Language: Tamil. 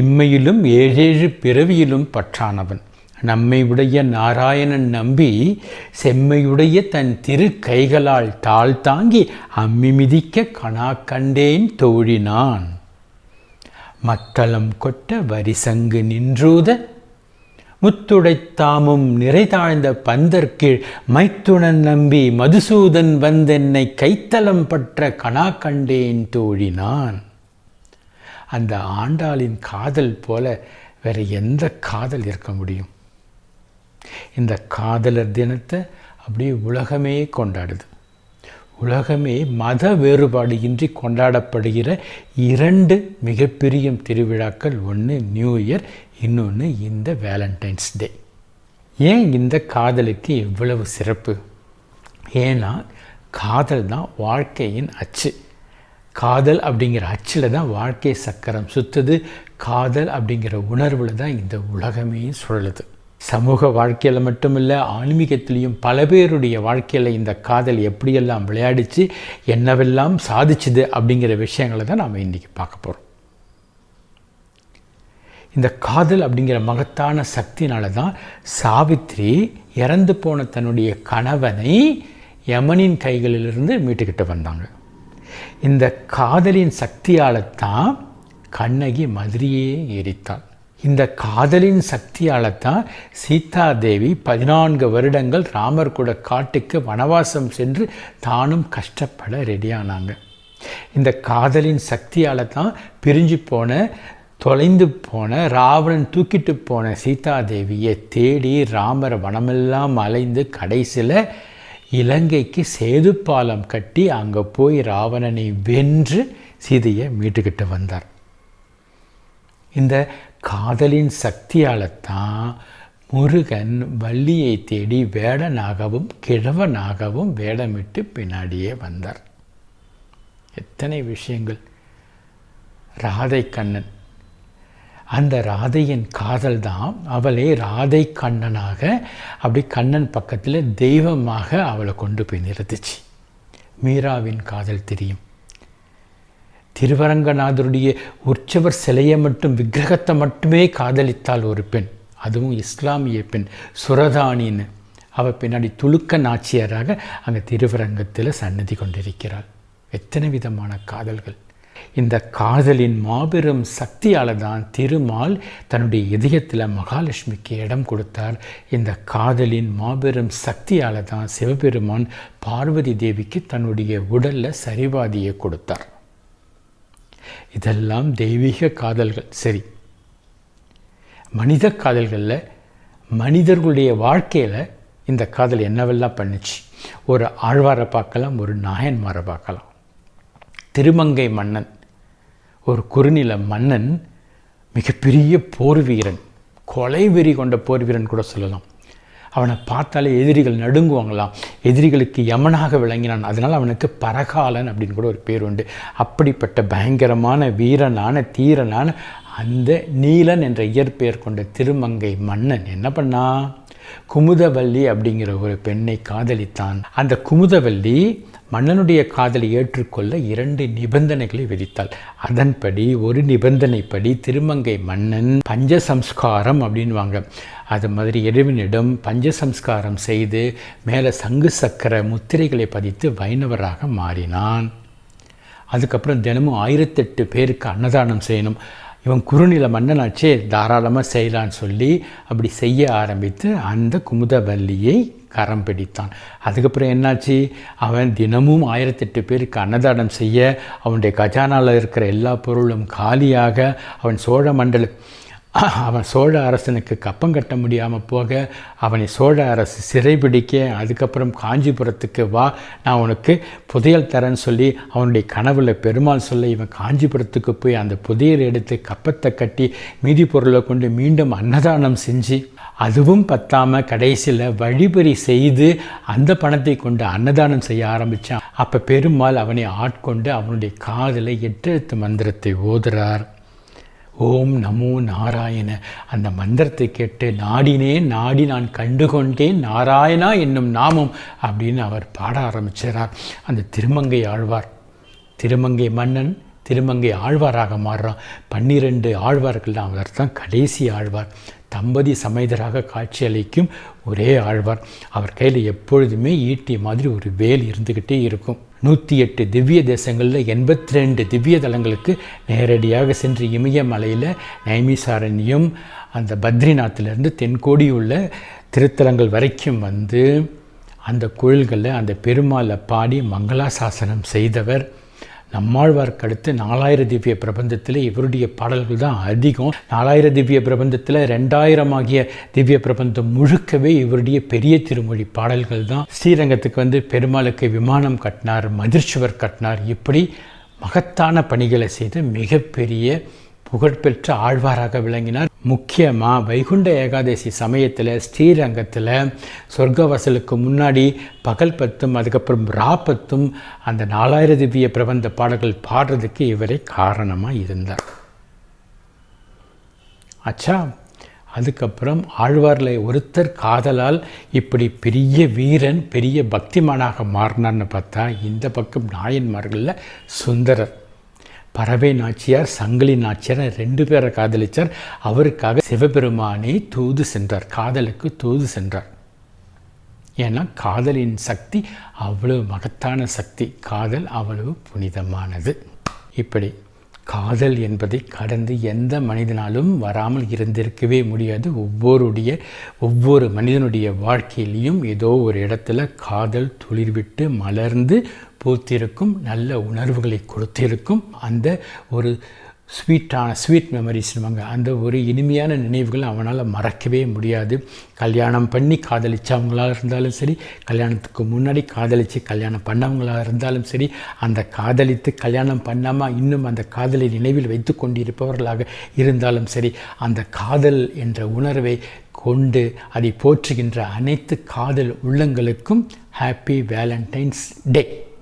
இம்மையிலும் ஏழேழு பிறவியிலும் பற்றானவன். நம்மையுடைய நாராயணன் நம்பி செம்மையுடைய தன் திரு கைகளால் தாழ் தாங்கி அம்மி மிதிக்க கணா கண்டேன் தோழினான். மத்தளம் கொட்ட வரிசங்கு நின்றூத முத்துடைத்தாமும் நிறைதாழ்ந்த பந்தற்கீழ் மைத்துணன் நம்பி மதுசூதன் வந்தென்னை கைத்தலம் பற்ற கணா கண்டேன் தோழினான். அந்த ஆண்டாளின் காதல் போல வேற எந்த காதல் இருக்க முடியும்? இந்த காதலர் தினத்தை அப்படியே உலகமே கொண்டாடுது. உலகமே மத வேறுபாடு இன்றி கொண்டாடப்படுகிற இரண்டு மிகப்பெரிய திருவிழாக்கள் ஒன்று நியூ இயர் இன்னொன்று இந்த வேலண்டைன்ஸ் டே. ஏன் இந்த காதலுக்கு இவ்வளவு சிறப்பு? ஏன்னா காதல் தான் வாழ்க்கையின் அச்சு. காதல் அப்படிங்கிற அச்சில் தான் வாழ்க்கை சக்கரம் சுற்றுது காதல் அப்படிங்கிற உணர்வில் தான் இந்த உலகமே சுழலுது. சமூக வாழ்க்கையில் மட்டுமில்லை ஆன்மீகத்திலையும் பல பேருடைய வாழ்க்கையில் இந்த காதல் எப்படியெல்லாம் விளையாடிச்சு என்னவெல்லாம் சாதிச்சுது அப்படிங்கிற விஷயங்களை தான் நாம் இன்றைக்கி பார்க்க போகிறோம் இந்த காதல் அப்படிங்கிற மகத்தான சக்தினால தான் சாவித்ரி இறந்து போன தன்னுடைய கணவனை யமனின் கைகளிலிருந்து மீட்டுக்கிட்டு வந்தாங்க. இந்த காதலின் சக்தியால் தான் கண்ணகி மதுரையே எரித்தாள். இந்த காதலின் சக்தியால் தான் சீதாதேவி பதினான்கு வருடங்கள் ராமர் கூட காட்டுக்கு வனவாசம் சென்று தானும் கஷ்டப்பட ரெடியானாங்க. இந்த காதலின் சக்தியால் தான் பிரிஞ்சு போன தொலைந்து போன ராவணன் தூக்கிட்டு போன சீதா தேவியை தேடி ராமர் வனமெல்லாம் அலைந்து கடைசியில் இலங்கைக்கு சேது பாலம் கட்டி அங்கே போய் ராவணனை வென்று சீதையை மீட்டுக்கிட்டு வந்தார். இந்த காதலின் சக்தியால் தான் முருகன் வள்ளியை தேடி வேடனாகவும் கிழவனாகவும் வேடமிட்டு பின்னாடியே வந்தார். எத்தனை விஷயங்கள். ராதை கண்ணன் அந்த ராதையின் காதல் தான் அவளை ராதை கண்ணனாக அப்படி கண்ணன் பக்கத்தில் தெய்வமாக அவளை கொண்டு போய் நிறுத்துச்சு. மீராவின் காதல் தெரியும். திருவரங்கநாதருடைய உற்சவர் சிலையை மட்டும் விக்கிரகத்தை மட்டுமே காதலித்தாள் ஒரு பெண். அதுவும் இஸ்லாமிய பெண் சுரதானின்னு. அவள் பின்னாடி துளுக்க நாச்சியராக அங்கே திருவரங்கத்தில் சன்னதி கொண்டிருக்கிறாள். எத்தனை விதமான காதல்கள். இந்த காதலின் மாபெரும் சக்தியால் தான் திருமால் தன்னுடைய இதயத்தில் மகாலட்சுமிக்கு இடம் கொடுத்தார். இந்த காதலின் மாபெரும் சக்தியால் தான் சிவபெருமான் பார்வதி தேவிக்கு தன்னுடைய உடலில் சரிவாதியை கொடுத்தார். இதெல்லாம் தெய்வீக காதல்கள். சரி. மனித காதல்களில் மனிதர்களுடைய வாழ்க்கையில் இந்த காதல் என்னவெல்லாம் பண்ணுச்சு? ஒரு ஆழ்வாரை பார்க்கலாம் ஒரு நாயன்மாரை பார்க்கலாம். திருமங்கை மன்னன் ஒரு குறுநில மன்னன் மிகப்பெரிய போர் வீரன் கொலை வெறி கொண்ட போர் வீரன் கூட சொல்லலாம். அவனை பார்த்தாலே எதிரிகள் நடுங்குவாங்களாம். எதிரிகளுக்கு யமனாக விளங்கினான். அதனால் அவனுக்கு பரகாலன் அப்படின்னு கூட ஒரு பேர் உண்டு. அப்படிப்பட்ட பயங்கரமான வீரனான தீரனான அந்த நீலன் என்ற இயற்பெயர் கொண்ட திருமங்கை மன்னன் என்ன பண்ணா குமுதவல்லி அப்படிங்கிற ஒரு பெண்ணை காதலித்தான். அந்த குமுதவல்லி மன்னனுடைய காதலை ஏற்றுக்கொள்ள இரண்டு நிபந்தனைகளை விதித்தாள். அதன்படி ஒரு நிபந்தனைப்படி திருமங்கை மன்னன் பஞ்சசம்ஸ்காரம் அப்படின்வாங்க அது மாதிரி இறைவனிடம் பஞ்சசம்ஸ்காரம் செய்து மேலே சங்கு சக்கர முத்திரைகளை பதித்து வைணவராக மாறினான். அதுக்கப்புறம் தினமும் ஆயிரத்தெட்டு பேருக்கு அன்னதானம் செய்யணும். இவன் குறுநில மன்னனாச்சே தாராளமாக செய்யலான்னு சொல்லி அப்படி செய்ய ஆரம்பித்து அந்த குமுதவல்லியை கரம் பிடித்தான். அதுக்கப்புறம் என்னாச்சு? அவன் தினமும் ஆயிரத்தெட்டு பேருக்கு அன்னதானம் செய்ய அவனுடைய கஜானாவில் இருக்கிற எல்லா பொருளும் காலியாக அவன் சோழ மண்டல அவன் சோழ அரசனுக்கு கப்பம் கட்ட முடியாமல் போக அவனை சோழ அரசு சிறைபிடிக்க அதுக்கப்புறம் காஞ்சிபுரத்துக்கு வா நான் உனக்கு புதையல் தரேன்னு சொல்லி அவனுடைய கனவுல பெருமாள் சொல்ல இவன் காஞ்சிபுரத்துக்கு போய் அந்த புதையல் எடுத்து கப்பத்தை கட்டி மீதி பொருளை கொண்டு மீண்டும் அன்னதானம் செஞ்சு அதுவும் பத்தாமல் கடைசியில் வழிபறி செய்து அந்த பணத்தை கொண்டு அன்னதானம் செய்ய ஆரம்பித்தான் அப்போ பெருமாள் அவனை ஆட்கொண்டு அவனுடைய காதில் எட்டெழுத்து மந்திரத்தை ஓதுறார். ஓம் நமோ நாராயண. அந்த மந்திரத்தை கேட்டு நாடினேன் நாடி நான் கண்டுகொண்டேன் நாராயணா என்னும் நாமம் அப்படின்னு அவர் பாட ஆரம்பிச்சார். அந்த திருமங்கை ஆழ்வார் திருமங்கை மன்னன் திருமங்கை ஆழ்வாராக மாறுறான். பன்னிரெண்டு ஆழ்வார்கள் தான் அவர் தான் கடைசி ஆழ்வார். தம்பதி சமைதராக காட்சியளிக்கும் ஒரே ஆழ்வார். அவர் கையில் எப்பொழுதுமே ஈட்டி மாதிரி ஒரு வேல் இருந்துக்கிட்டே இருக்கும். நூற்றி எட்டு திவ்ய தேசங்களில் எண்பத்தி ரெண்டு திவ்ய தலங்களுக்கு நேரடியாக சென்று இமயமலையில் நைமிசாரண்யம் அந்த பத்ரிநாத்திலிருந்து தென்கோடி உள்ள திருத்தலங்கள் வரைக்கும் வந்து அந்த கோயில்களில் அந்த பெருமாளை பாடி மங்களாசாசனம் செய்தவர். நம்மாழ்வார்க்கு அடுத்து நாலாயிர திவ்ய பிரபந்தத்தில் இவருடைய பாடல்கள் தான் அதிகம். நாலாயிர திவ்ய பிரபந்தத்தில் ரெண்டாயிரம் ஆகிய திவ்ய பிரபந்தம் முழுக்கவே இவருடைய பெரிய திருமொழி பாடல்கள் தான். ஸ்ரீரங்கத்துக்கு வந்து பெருமாளுக்கு விமானம் கட்டினார் மதிர்ச்சுவர் கட்டினார். இப்படி மகத்தான பணிகளை செய்து மிகப்பெரிய புகழ்பெற்ற ஆழ்வாராக விளங்கினார். முக்கியமாக வைகுண்ட ஏகாதசி சமயத்தில் ஸ்ரீரங்கத்தில் சொர்க்கவாசலுக்கு முன்னாடி பகல் பத்தும் அதுக்கப்புறம் ராப்பத்தும் அந்த நாலாயிர திவ்ய பிரபந்த பாடல்கள் பாடுறதுக்கு இவரே காரணமாக இருந்தார். ஆச்சா அதுக்கப்புறம் ஆழ்வாரில் ஒருத்தர் காதலால் இப்படி பெரிய வீரன் பெரிய பக்திமானாக மாறினார்னு பார்த்தா இந்த பக்கம் நாயன்மார்களில் சுந்தரர். பறவை நாச்சியார் சங்கிலி நாச்சியார் ரெண்டு பேரை காதலிச்சார். அவருக்காக சிவபெருமானை தூது சென்றார். காதலுக்கு தூது சென்றார். ஏன்னா காதலின் சக்தி அவ்வளவு மகத்தான சக்தி. காதல் அவ்வளவு புனிதமானது. இப்படி காதல் என்பதை கடந்து எந்த மனிதனாலும் வராமல் இருந்திருக்கவே முடியாது. ஒவ்வொருடைய ஒவ்வொரு மனிதனுடைய வாழ்க்கையிலையும் ஏதோ ஒரு இடத்துல காதல் துளிர்விட்டு மலர்ந்து பூத்திருக்கும் நல்ல உணர்வுகளை கொடுத்திருக்கும் அந்த ஒரு ஸ்வீட்டான ஸ்வீட் மெமரிஸ்னுவாங்க அந்த ஒரு இனிமையான நினைவுகள் அவனால் மறக்கவே முடியாது. கல்யாணம் பண்ணி காதலிச்சவங்களாக இருந்தாலும் சரி கல்யாணத்துக்கு முன்னாடி காதலித்து கல்யாணம் பண்ணவங்களாக இருந்தாலும் சரி அந்த காதலித்து கல்யாணம் பண்ணாமல் இன்னும் அந்த காதலை நினைவில் வைத்து கொண்டிருப்பவர்களாக இருந்தாலும் சரி அந்த காதல் என்ற உணர்வை கொண்டு அதை போற்றுகின்ற அனைத்து காதல் உள்ளங்களுக்கும் ஹாப்பி வேலண்டைன்ஸ் டே